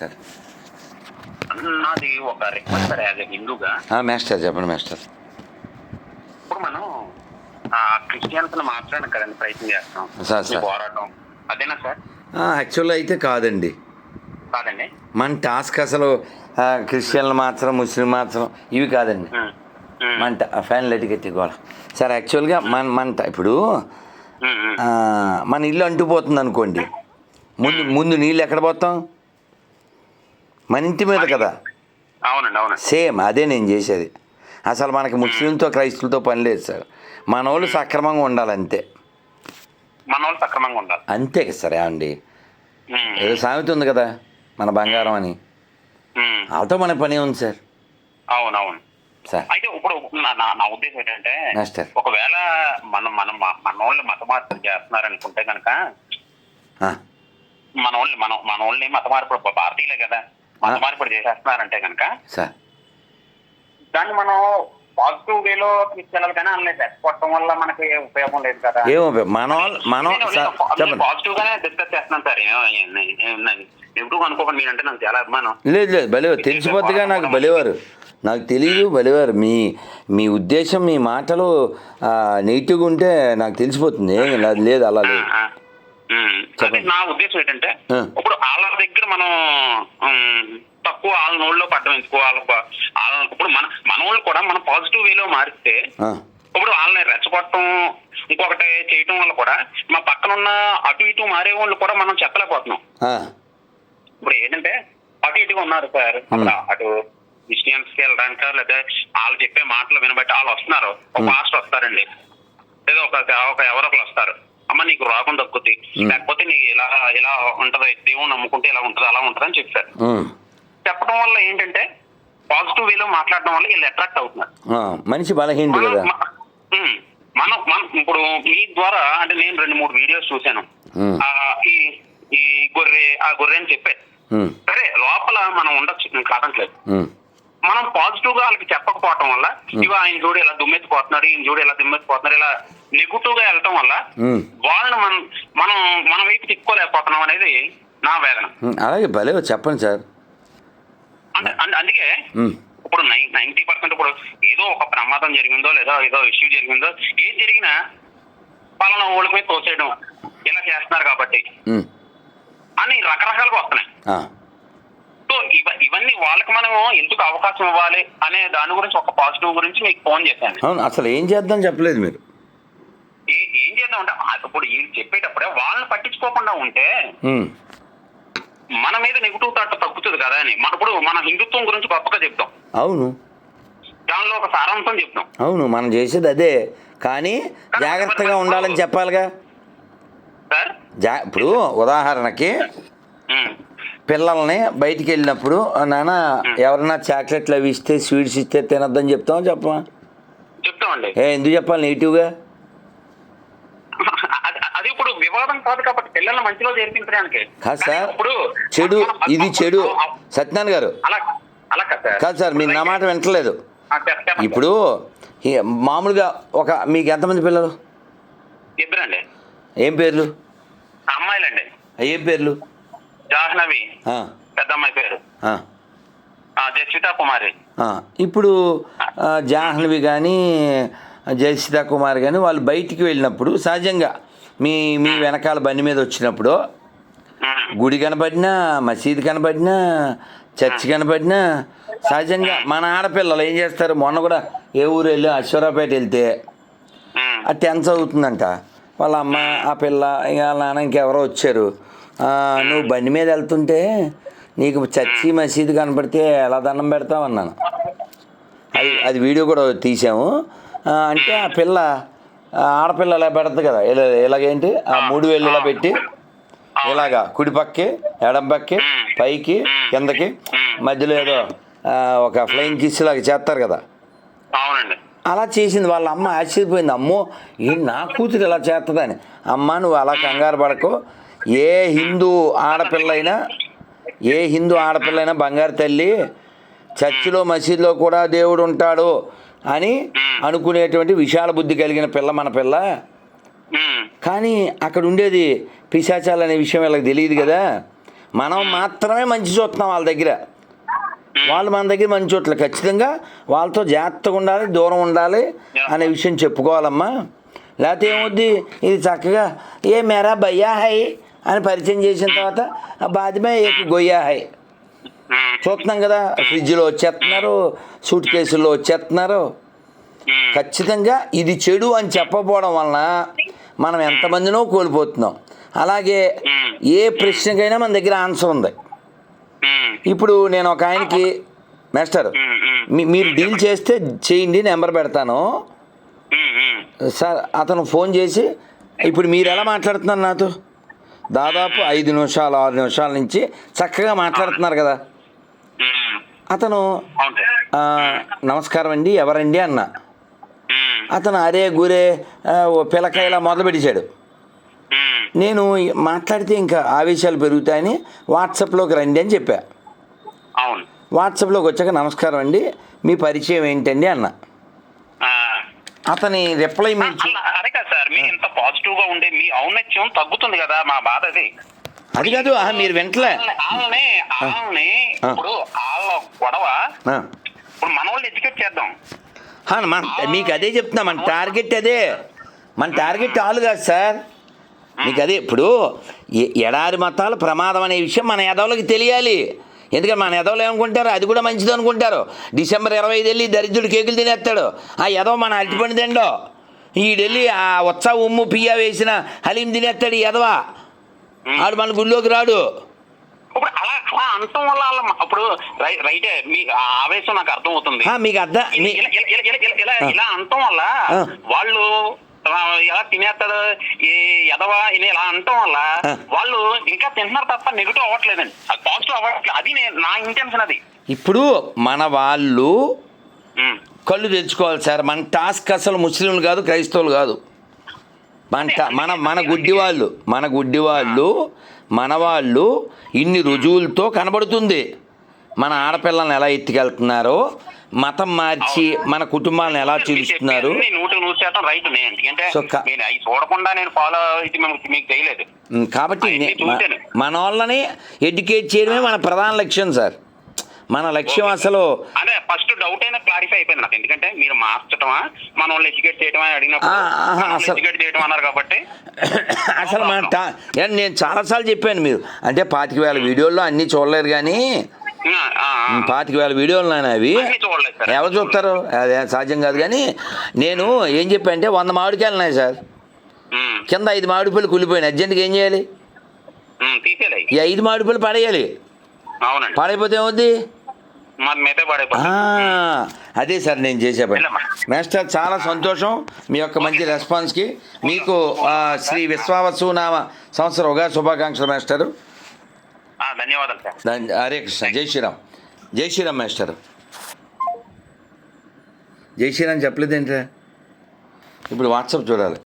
Sir. నాది ఒక request sir as హిందూగా. మాస్టర్ చెప్పండి మాస్టర్ ఇప్పుడు మనం క్రిస్టియన్స్ కదండి ప్రయత్నం చేస్తాం సార్. పోరాటం. అదేనా సార్? యాక్చువల్ అయితే కాదండి. కాదండి? మన టాస్క్ అసలు క్రిస్టియన్లు మాత్రం ముస్లిం మాత్రం ఇవి కాదండి. మన ఫ్యాన్ లైట్కి ఎత్తి గోడ సార్ యాక్చువల్గా మన మన ఇప్పుడు మన ఇల్లు అంటుపోతుంది అనుకోండి. ముందు ముందు నీళ్ళు ఎక్కడ పోతాం? మన ఇంటి మీద కదా? అవునండి అవునండి. సేమ్ అదే నేను చేసేది. అసలు మనకి ముస్లింతో క్రైస్తులతో పని లేదు సార్. మన వాళ్ళు సక్రమంగా ఉండాలి అంతే. మన వాళ్ళు సక్రమంగా ఉండాలి. అంతే కదా సార్ అండి. ఏదో సామెత ఉంది కదా మన బంగారం అని. వాళ్ళతో మన పని ఉంది సార్? అవును అవును సార్. అయితే ఇప్పుడు నా- ఉద్దేశం ఏంటంటే. ఒకవేళ మనం మనం మన వాళ్ళు మత మార్పులు చేస్తున్నారు అనుకుంటే కనుక మన వాళ్ళు మనం మన వాళ్ళని మత మార్పుడు భారతీయులే కదా. మార్పుడు చేసేస్తున్నారంటే కనుక సార్. దాన్ని మనం పాజిటివ్ వేలో తీసుకెళ్ళాలి కానీ అందులో రెచ్చగొట్టడం వల్ల మనకి ఉపయోగం లేదు కదా. మన పాజిటివ్ గానే డిస్కస్ చేస్తున్నాను సార్. అనుకోకండి మీరంటే నాకు చాలా అభిమానం. లేదు లేదు తెలిసిపోద్దిగా నాకు భలేవారు. నాకు తెలియదు భలేవారు. మీ మీ ఉద్దేశం మీ మాటలు నెగిటివ్గా ఉంటే నాకు తెలిసిపోతుంది. లేదు అలా లేదు. అదే నా ఉద్దేశం ఏంటంటే. ఇప్పుడు వాళ్ళ దగ్గర మనం తక్కువ వాళ్ళ నోళ్ళలో పడ్డం ఎందుకు? వాళ్ళ ఇప్పుడు మన మన వాళ్ళు కూడా మనం పాజిటివ్ వేలో మారిస్తే ఇప్పుడు వాళ్ళని రెచ్చగొట్టడం ఇంకొకటి చేయటం వల్ల కూడా మా పక్కన ఉన్న అటు ఇటు మారే వాళ్ళు కూడా మనం చెప్పలేకపోతున్నాం. ఇప్పుడు ఏంటంటే అటు ఇటుగా ఉన్నారు సార్. అటు క్రిస్టియన్స్కి వెళ్ళడానిక లేదా వాళ్ళు చెప్పే మాటలు వినబట్టి వాళ్ళు వస్తున్నారు. ఒక మాస్టర్ వస్తారండి. లేదా ఒక ఒక ఎవరో ఒకరు వస్తారు. అమ్మ నీకు రోగం తగ్గుద్ది లేకపోతే నీ ఇలా ఇలా ఉంటది దేవుని నమ్ముకుంటే ఇలా ఉంటది అలా ఉంటది అని చెప్పారు చెప్పడం వల్ల ఏంటంటే పాజిటివ్ వేలో మాట్లాడడం వల్ల వీళ్ళు అట్రాక్ట్ అవుతున్నారు. మనిషి బలహీనుడు కదా. మనం మనం ఇప్పుడు మీ ద్వారా అంటే నేను రెండు మూడు వీడియోస్ చూశాను. ఈ ఈ గొర్రె ఆ గొర్రె అని చెప్పారు. సరే లోపల మనం ఉండొచ్చు నేను కాదంటలేదు. మనం పాజిటివ్గా వాళ్ళకి చెప్పకపోవటం వల్ల ఇవి ఆయన చూడు ఇలా దుమ్మెత్తిపోతున్నారు ఈయన చూడు ఇలా దుమ్మెత్తిపోతున్నారు ఇలా నెగిటివ్గా వెళ్ళటం వల్ల వాళ్ళని మనం మనం మన వైపు తిప్పుకోలేకపోతున్నాం అనేది నా వేదన. అలాగే భలే చెప్పండి సార్. అందుకే ఇప్పుడు నైన్టీ పర్సెంట్ ఇప్పుడు ఏదో ఒక ప్రమాదం జరిగిందో లేదా ఏదో ఇష్యూ జరిగిందో ఏది జరిగినా పలానా ఓళ్ళకి మీద తోసేయడం ఇలా చేస్తున్నారు కాబట్టి అని రకరకాలుగా వస్తున్నాయి. సో ఇవ ఇవన్నీ వాళ్ళకి మనం ఎందుకు అవకాశం ఇవ్వాలి అనే దాని గురించి ఒక పాజిటివ్ గురించి మీకు ఫోన్ చేశాను. అవును అసలు ఏం చేద్దాం చెప్పలేదు మీరు ఏ- ఏం చేద్దాం అంటే ఆ- ఇప్పుడు వీళ్ళు చెప్పేటప్పుడే వాళ్ళని పట్టించుకోకుండా ఉంటే మన మీద నెగిటివ్ థాట్ తగ్గుతుంది కదా అని. మన ఇప్పుడు మన హిందుత్వం గురించి గొప్పగా చెప్తాం. అవును. దానిలో ఒక సారాంశం చెప్తాం. అవును మనం చేసేది అదే. కానీ జాగ్రత్తగా ఉండాలని చెప్పాలిగా. జా ఇప్పుడు ఉదాహరణకి పిల్లల్ని బయటికి వెళ్ళినప్పుడు నాన్న ఎవరన్నా చాక్లెట్లు అవి ఇస్తే స్వీట్స్ ఇస్తే తినొద్దని చెప్తామా చెప్పమా చెప్తామండి. ఏ ఎందుకు చెప్పాలి నెగిటివ్గా? వివాదం కాదు కాబట్టి పిల్లల్ని మంచిలో చేర్పించడానికి కాదు సార్ ఇప్పుడు చెడు ఇది చెడు. సత్యనారాయణ గారు. అలా కాదు సార్. మీరు నా మాట వింటలేదు. ఇప్పుడు మామూలుగా ఒక మీకు ఎంతమంది పిల్లలు? ఇద్దరండి. ఏం పేర్లు? అమ్మాయిలండి. ఏం పేర్లు? జాహ్నవి. పెద్ద అమ్మాయి పేరు. జస్విత కుమారి. ఇప్పుడు జాహ్నవి కానీ జయసిత కుమార్ కానీ వాళ్ళు బయటికి వెళ్ళినప్పుడు సహజంగా మీ మీ వెనకాల బండి మీద వచ్చినప్పుడు గుడి కనబడినా మసీదు కనబడినా చర్చి కనబడినా సహజంగా మన ఆడపిల్లలు ఏం చేస్తారు? మొన్న కూడా ఏ ఊరు వెళ్ళి? అశ్వరాపేట వెళ్తే ఆ. టెన్త్ చదువుతుందంట వాళ్ళ అమ్మ ఆ పిల్ల ఇంకా నాన్న ఇంకెవరో వచ్చారు. "ఆ, నువ్వు బండి మీద వెళ్తుంటే నీకు చర్చి మసీదు కనపడితే ఎలా దండం పెడతావు? అన్నాను. అది అది వీడియో కూడా తీసాము అంటే ఆ పిల్ల ఆడపిల్ల ఇలా పెడద్దు కదా. ఇలా ఇలాగేంటి ఆ మూడు వేలు ఇలా పెట్టి ఇలాగా కుడి పక్కి ఎడం పక్కి పైకి కిందకి మధ్యలో ఏదో ఒక ఫ్లయింగ్ కిస్ లాగా చేస్తారు కదా. అవునండి. అలా చేసింది వాళ్ళ అమ్మ ఆశ్చర్యపోయింది. అమ్మో ఈ నా కూతురు ఇలా చేస్తుందని. అమ్మ నువ్వు అలా కంగారు పడకు. ఏ హిందూ ఆడపిల్లైనా ఏ హిందూ ఆడపిల్లైనా బంగారు తల్లి చర్చిలో మసీదులో కూడా దేవుడు ఉంటాడు. అని అనుకునేటువంటి విశాల బుద్ధి కలిగిన పిల్ల మన పిల్ల. కానీ అక్కడ ఉండేది పిశాచాలు అనే విషయం వీళ్ళకి తెలియదు కదా. మనం మాత్రమే మంచి చూస్తున్నాం వాళ్ళ దగ్గర. వాళ్ళు మన దగ్గర మంచి చోట్ల ఖచ్చితంగా వాళ్ళతో జాగ్రత్తగా ఉండాలి దూరం ఉండాలి అనే విషయం చెప్పుకోవాలమ్మా. లేకపోతే ఏమొద్ది ఇది చక్కగా ఏ మేరా భయ్యా హై అని పరిచయం చేసిన తర్వాత ఆ బాధ్యమే గొయ్యా హై చూస్తున్నాం కదా ఫ్రిడ్జ్లో వచ్చేస్తున్నారు సూట్ కేసుల్లో వచ్చేస్తున్నారు. ఖచ్చితంగా ఇది చెడు అని చెప్పపోవడం వలన మనం ఎంతమందినో కోల్పోతున్నాం. అలాగే ఏ ప్రశ్నకైనా మన దగ్గర ఆన్సర్ ఉంది. ఇప్పుడు నేను ఒక ఆయనకి మాస్టర్ మీ- మీరు డీల్ చేస్తే చేయండి నెంబర్ పెడతాను. సార్ అతను ఫోన్ చేసి ఇప్పుడు మీరు ఎలా మాట్లాడుతున్నారు నాతో? దాదాపు ఐదు నిమిషాలు ఆరు నిమిషాల నుంచి చక్కగా మాట్లాడుతున్నారు కదా. అతను నమస్కారం అండి ఎవరండి అన్న. అతను అరే గురే పిల్లకాయలా మొదలు ఉమ్, నేను మాట్లాడితే ఇంకా ఆవేశాలు పెరుగుతాయని వాట్సాప్లోకి రండి అని చెప్పా. అవును. వాట్సాప్లోకి వచ్చాక నమస్కారం అండి మీ పరిచయం ఏంటండి అన్న. అతని రిప్లై అదే కదా సార్ మీ ఇంత పాజిటివ్గా ఉండే మీ ఔన్నత్యం తగ్గుతుంది కదా మా బాధ అది. అది కాదు ఆహా, మీరు వెంటలే. వాళ్ళని వాళ్ళని ఆ. ఇప్పుడు వాళ్ళ గొడవ ఆ. ఇప్పుడు మన వాళ్ళు ఎడ్యుకేట్ చేద్దాం. ఆ, మన మీకు అదే చెప్తున్నా మన టార్గెట్ అదే. మన టార్గెట్ ఆలు కాదు సార్. మీకు అదే ఇప్పుడు ఎడారి మతాలు ప్రమాదం అనే విషయం మన ఎదవులకి తెలియాలి. ఎందుకంటే మన ఎదవలు ఏమనుకుంటారు? అది కూడా మంచిది అనుకుంటారు. డిసెంబర్ ఇరవై ఐదు వెళ్ళి దరిద్రుడు కేకులు తినేస్తాడు. ఆ ఎదవ మన అరటిపండు తిండో. ఈడెళ్ళి ఆ ఉత్సవ ఉమ్ము పియ్య వేసిన హలీం తినేస్తాడు ఈ ఎదవ ఆడు మన గుళ్ళోకి రాడు. ఇప్పుడు అలా అలా అనటం వల్ల రై- రైటే మీ ఆ ఆవేశం నాకు అర్థం అవుతుంది మీకు అర్థం ఇలా ఇలా- అనటం వల్ల. వాళ్ళు ఎలా తినేస్తాడు? ఈ ఎదవా అని ఇలా అనటం వల్ల. వాళ్ళు ఇంకా తింటున్నారు తప్ప నెగిటివ్ అవ్వట్లేదండి. పాజిటివ్ అవ్వట్లేదు అది నేను నా ఇంటెన్షన్ అది. ఇప్పుడు మన వాళ్ళు. కళ్ళు తెచ్చుకోవాలి సార్. మన టాస్క్ అసలు ముస్లింలు కాదు క్రైస్తవులు కాదు. మన మన మన గుడ్డి వాళ్ళు మన గుడ్డి వాళ్ళు మన వాళ్ళు ఇన్ని రుజువులతో కనబడుతుంది. మన ఆడపిల్లల్ని ఎలా ఎత్తుకెళ్తున్నారో మతం మార్చి మన కుటుంబాలను ఎలా చీలుస్తున్నారు చెప్పేది నూటి నూరు శాతం రైట్ నేను ఎందుకంటే సో క- నేను అవి చూడకుండా నేను ఫాలో ఇది మీకు మీకు చేయలేదు ఉమ్, కాబట్టి. మన వాళ్ళని ఎడ్యుకేట్ చేయడమే మన ప్రధాన లక్ష్యం సార్. మన లక్ష్యం అసలు అదే ఫస్ట్ డౌట్ అయినా క్లారిఫై అయిపోయింది నాకు. ఎందుకంటే మీరు మార్చటమా మన వాళ్ళు ఎడ్యుకేట్ చేయటమా అని అడిగినప్పుడు ఎడ్యుకేట్ అన్నారు కాబట్టి అసలు మన నేను చాలాసార్లు చెప్పాను మీరు. అంటే పాతిక వేల వీడియోల్లో అన్నీ చూడలేరు కానీ. పాతిక వేల వీడియోలు నాయన అవి. ఎవరు చూస్తారు అదే సాధ్యం కాదు కానీ నేను ఏం చెప్పా అంటే వంద మామిడికాయలు ఉన్నాయి సార్. కింద ఐదు మామిడిపళ్ళు కుళ్ళిపోయినాయి. అర్జెంట్గా ఏం చేయాలి? ఈ ఐదు మామిడిపళ్ళు పడేయాలి. అవునండి. పాడైపోతే ఏమవుద్ది మరి మిగతా ఆ, పడైపోతుంది అదే సార్ నేను చేసే పని. వెళ్ళమ్మా. మాస్టర్ చాలా సంతోషం మీ యొక్క మంచి రెస్పాన్స్కి. మీకు శ్రీ విశ్వావసు నామ సంవత్సర ఉగాది శుభాకాంక్షలు మాస్టరు. ధన్యవాదాలు సార్. హరే కృష్ణ. జై శ్రీరామ్. జై శ్రీరామ్ మాస్టర్. జై శ్రీరామ్ చెప్పలేదు ఏంటంటే ఇప్పుడు వాట్సాప్ చూడాలి.